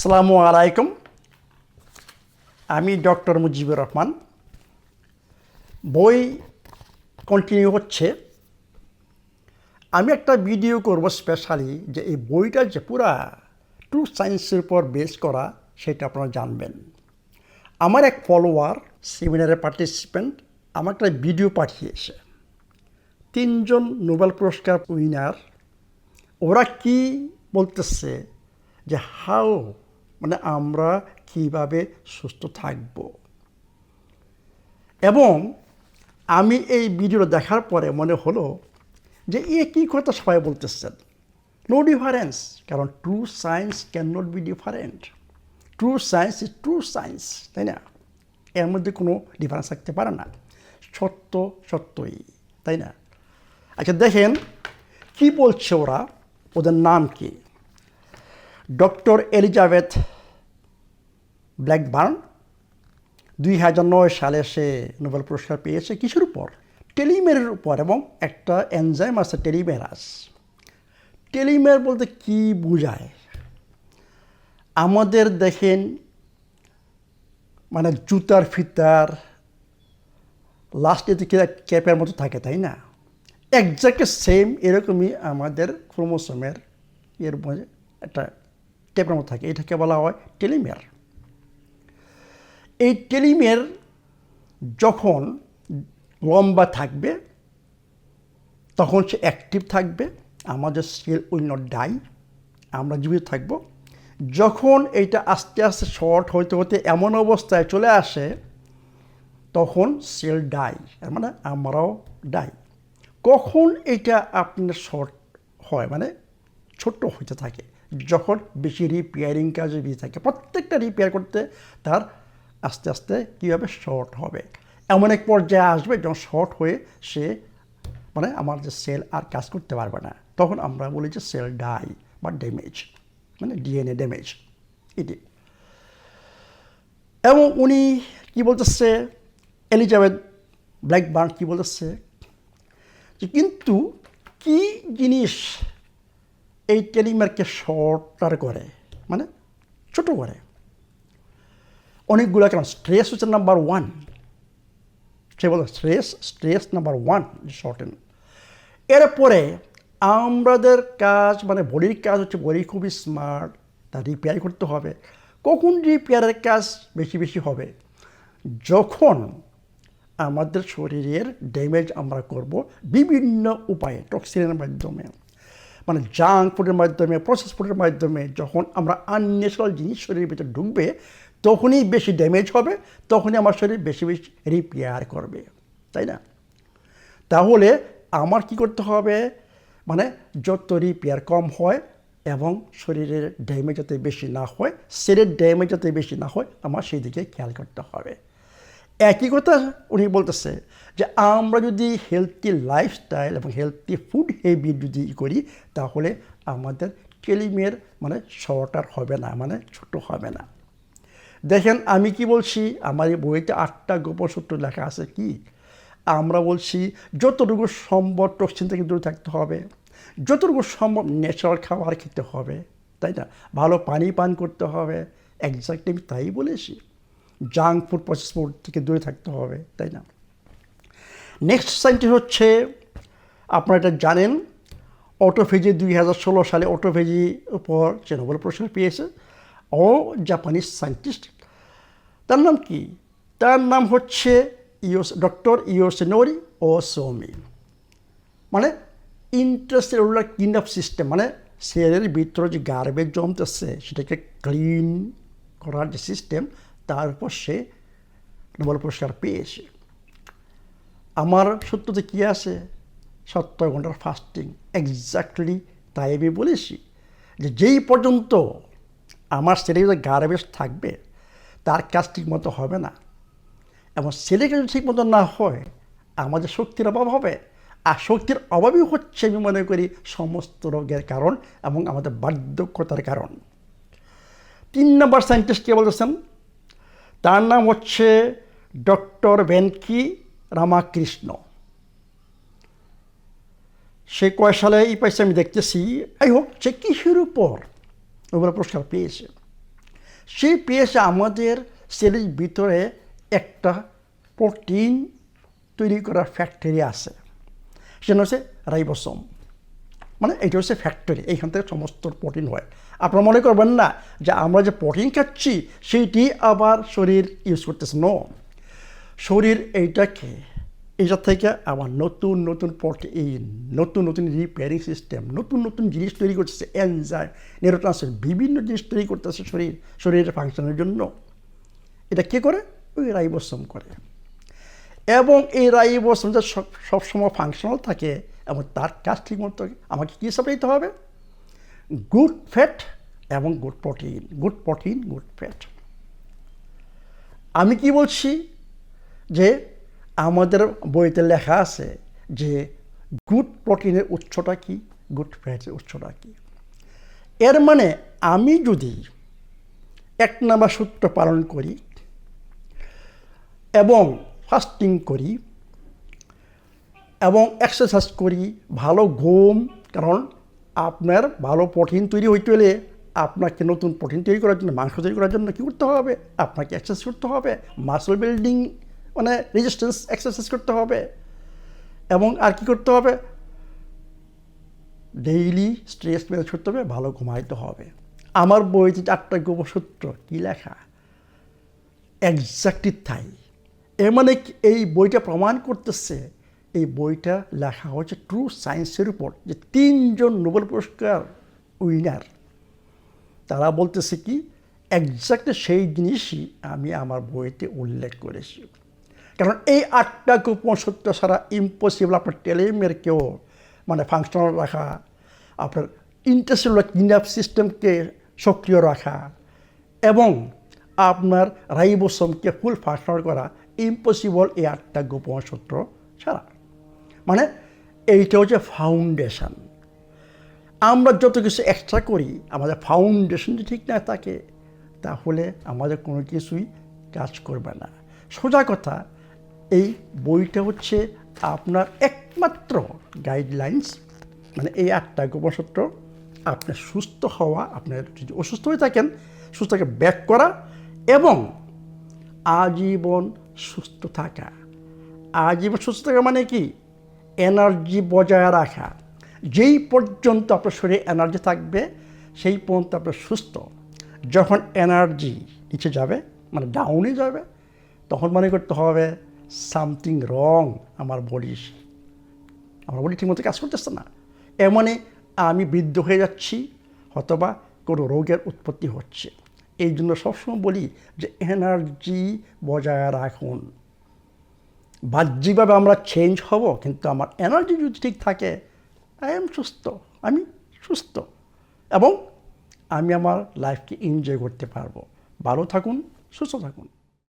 আসসালামু আলাইকুম। আমি ডক্টর মুজিবুর রহমান। বই কন্টিনিউ হচ্ছে। আমি একটা ভিডিও করব স্পেশালি যে এই বইটা যে পুরা ট্রু সায়েন্সের উপর বেস করা, সেটা আপনারা জানবেন। আমার এক ফলোয়ার সেমিনারে পার্টিসিপেন্ট আমার একটা ভিডিও পাঠিয়েছে। তিনজন নোবেল পুরস্কার উইনার ওরা কি বলতেছে যে হাউ মানে আমরা কীভাবে সুস্থ থাকব। এবং আমি এই ভিডিও দেখার পরে মনে হলো যে এ কী কথা সবাই বলতেছেন? নো ডিফারেন্স কারণ true science can not be different true science is true science তাই না? এর মধ্যে কোনো ডিফারেন্স থাকতে পারে না। সত্য সত্যই, তাই না? আচ্ছা দেখেন, কি বলছে ওরা? ওদের নাম কি? ডক্টর এলিজাবেথ ব্ল্যাকবার্ন, দুই হাজার নয় সালে সে নোবেল পুরস্কার পেয়েছে কিসের উপর? টেলিমেরের উপর এবং একটা এনজাইম আছে, টেলিমেরাস। টেলিমের বলতে কি বোঝায়? আমাদের দেখেন মানে জুতার ফিতার লাস্টে দিকে ক্যাপের মতো থাকে, তাই না? একজাক্ট সেম এরকমই আমাদের ক্রোমোসোমের এর মধ্যে একটা টেপের মতো থাকে। এটাকে বলা হয় টেলিমের এই টেলিমের যখন লম্বা থাকবে, তখন সে অ্যাক্টিভ থাকবে, আমাদের সেল উইল নট ডাই আমরা জীবিত থাকব। যখন এইটা আস্তে আস্তে শর্ট হইতে হতে এমন অবস্থায় চলে আসে, তখন সেল ডাই মানে আমরাও ডাই কখন এটা আপনার শর্ট হয় মানে ছোট্ট হইতে থাকে যখন বেশি রিপেয়ারিং কাজে বেশি থাকে, প্রত্যেকটা রিপেয়ার করতে তার আস্তে আস্তে কীভাবে শর্ট হবে? এমন এক পর্যায়ে আসবে যখন শর্ট হয়ে সে মানে আমার যে সেল আর কাজ করতে পারবে না, তখন আমরা বলি যে সেল ডাই বা ড্যামেজ মানে ডিএনএ ড্যামেজ এটি। এবং উনি কী বলতেছে? এলিজাবেথ ব্ল্যাকবার্ন কী বলতেছে যে কিন্তু কি জিনিস এই টেলিমারকে শর্টার করে মানে ছোট করে। অনেকগুলো কেন? স্ট্রেস হচ্ছে নাম্বার ওয়ান সে বলে stress stress number one shorten এরপরে আমাদের কাজ মানে বডির কাজ হচ্ছে বডি খুবই স্মার্ট তা রিপেয়ার করতে হবে। কখন রিপেয়ারের কাজ বেশি বেশি হবে? যখন আমাদের শরীরের ড্যামেজ আমরা করব বিভিন্ন উপায়ে টক্সিনের মাধ্যমে। মানে জাঙ্ক ফুডের মাধ্যমে প্রসেস ফুডের মাধ্যমে যখন আমরা আনন্যাচারাল জিনিস শরীরের ভিতরে ঢুকবে, তখনই বেশি ড্যামেজ হবে, তখনই আমার শরীর বেশি বেশি রিপেয়ার করবে, তাই না? তাহলে আমার কি করতে হবে? মানে যত রিপেয়ার কম হয় এবং শরীরের ড্যামেজ যাতে বেশি না হয় সেলের ড্যামেজ যাতে বেশি না হয়, আমার সেই দিকে খেয়াল করতে হবে। একই কথা উনি বলতেছে যে আমরা যদি হেলথি লাইফস্টাইল এবং হেলথি ফুড হ্যাবিট যদি করি, তাহলে আমাদের টেলিমের মানে শর্টার হবে না মানে ছোট হবে না। দেখেন, আমি কি বলছি? আমার এই বইতে আটটা গোপন সূত্র লেখা আছে কি? আমরা বলছি, যতটুকু সম্ভব টক্সিন থেকে দূরে থাকতে হবে, যতটুকু সম্ভব ন্যাচারাল খাবার খেতে হবে, তাই না? ভালো পানি পান করতে হবে একজাক্টলি আমি তাই বলেছি। জাঙ্ক ফুড প্রসেস ফুড থেকে দূরে থাকতে হবে, তাই না? নেক্সট সাইনটি হচ্ছে, আপনারা এটা জানেন অটোফেজি দুই হাজার ষোলো সালে অটোফেজি উপর যে নোবেল পুরস্কার পেয়েছে, ও জাপানিজ সায়েন্টিস্ট তার নাম কি? তার নাম হচ্ছে ইওস ডক্টর ইওসেনোরি ও সোমি। মানে ইন্টারসেলুলার ক্লিন আপ সিস্টেম মানে সেলের ভিতরে যে গার্বেজ জমতেছে, সেটাকে ক্লিন করার যে সিস্টেম, তার উপর সে নোবেল পুরস্কার পেয়েছে। আমার সত্যতে কী আছে? সত্তর ঘণ্টার ফাস্টিং এক্স্যাক্টলি তাই আমি বলেছি যে যেই পর্যন্ত আমার শরীরে গার্বেজ থাকবে, তার কাজ ঠিক মতো হবে না। এবং ছেলেকে যদি ঠিক মতো না হয়, আমাদের শক্তির অভাব হবে। আর শক্তির অভাবই হচ্ছে আমি মনে করি সমস্ত রোগের কারণ এবং আমাদের বার্ধক্যতার কারণ। তিন নম্বর সায়েন্টিস্ট কে বলতেছেন, তার নাম হচ্ছে ডক্টর ভেনকি রামাকৃষ্ণ। সে কয় সালে এই পাইছে আমি দেখতেছি এই হোক, সে কিসের উপর? নোবেল পুরস্কার পেয়েছে। সেই পেয়েছে আমাদের সেলের ভিতরে একটা প্রোটিন তৈরি করার ফ্যাক্টরি আছে, সেটা হচ্ছে রাইবোসোম। মানে এটা হচ্ছে ফ্যাক্টরি, এইখান থেকে সমস্ত প্রোটিন হয়। আপনারা মনে করবেন না যে আমরা যে প্রোটিন খাচ্ছি সেইটি আবার শরীর ইউজ করতেছে নো শরীর এইটাকে এটা থেকে আবার নতুন নতুন প্রোটিন নতুন নতুন রিপেয়ারিং সিস্টেম নতুন নতুন জিনিস তৈরি করতেছে এনজাই নিউরোট্রান্সফার বিভিন্ন জিনিস তৈরি করতেছে শরীর, শরীরের ফাংশনের জন্য। এটা কে করে? ওই রাইবোসোম করে। এবং এই রাইবোসোম যে সব- সবসময় ফাংশনাল থাকে, এবং তার কাজ ঠিক মতো আমাকে কী সাপ্লাই দিতে হবে? গুড ফ্যাট এবং good protein good protein good fat আমি কি বলছি? যে আমাদের বইতে লেখা আছে যে গুড প্রোটিনের উৎসটা কি? গুড ফ্যাটের উৎসটা কি? এর মানে আমি যদি এক নম্বর সূত্র পালন করি এবং ফাস্টিং করি এবং এক্সারসাইজ করি, ভালো ঘুম, কারণ আপনার ভালো প্রোটিন তৈরি হইতে হলে আপনাকে নতুন প্রোটিন তৈরি করার জন্য, মাংস তৈরি করার জন্য কী করতে হবে? আপনাকে এক্সারসাইজ করতে হবে। মাসল বিল্ডিং মানে রেজিস্ট্যান্স এক্সারসাইজ করতে হবে। এবং আর কি করতে হবে? ডেইলি স্ট্রেস ম্যানেজ করতে হবে, ভালো ঘুমাইতে হবে। আমার বইতে চারটা গোপসূত্র কী লেখা? এক্স্যাক্টলি তাই। এর মানে এই বইটা প্রমাণ করতেছে, এই বইটা লেখা হচ্ছে ট্রু সায়েন্সের উপর যে তিনজন নোবেল পুরস্কার উইনার তারা বলতেছে কি এক্স্যাক্টলি সেই জিনিসই আমি আমার বইতে উল্লেখ করেছি। কারণ এই আটটা গোপন সত্য ছাড়া ইম্পসিবল আপনার টেলিমেরকেও মানে ফাংশনাল রাখা, আপনার ইন্টারসেলুলার কিনাপ সিস্টেমকে সক্রিয় রাখা, এবং আপনার রাইবোসোমকে ফুল ফাংশনাল করা ইম্পসিবল এই আটটা গোপন সূত্র ছাড়া। মানে এইটা হচ্ছে ফাউন্ডেশন আমরা যত কিছু এক্সট্রা করি, আমাদের ফাউন্ডেশন যদি ঠিক না থাকে, তাহলে আমাদের কোনো কিছুই কাজ করবে না। সোজা কথা এই বইটা হচ্ছে আপনার একমাত্র গাইডলাইন্স মানে এই আটটা গোপনসূত্র। আপনার সুস্থ হওয়া আপনার যদি অসুস্থ হয়ে থাকেন, সুস্থকে ব্যাক করা এবং আজীবন সুস্থ থাকা। আজীবন সুস্থ থাকা মানে কি? এনার্জি বজায় রাখা। যেই পর্যন্ত আপনার শরীরে এনার্জি থাকবে, সেই পর্যন্ত আপনার সুস্থ। যখন এনার্জি নিচে যাবে মানে ডাউনে যাবে, তখন মনে করতে হবে সামথিং রং আমার বডি আমার বডি ঠিকমতো কাজ করতেছে না। এমনই আমি বৃদ্ধ হয়ে যাচ্ছি অথবা কোনো রোগের উৎপত্তি হচ্ছে। এই জন্য সবসময় বলি যে এনার্জি বজায় রাখুন। বাহ্যিকভাবে আমরা চেঞ্জ হব, কিন্তু আমার এনার্জি যদি ঠিক থাকে আই এম সুস্থ, আমি সুস্থ। এবং আমি আমার লাইফকে এনজয় করতে পারব। ভালো থাকুন, সুস্থ থাকুন।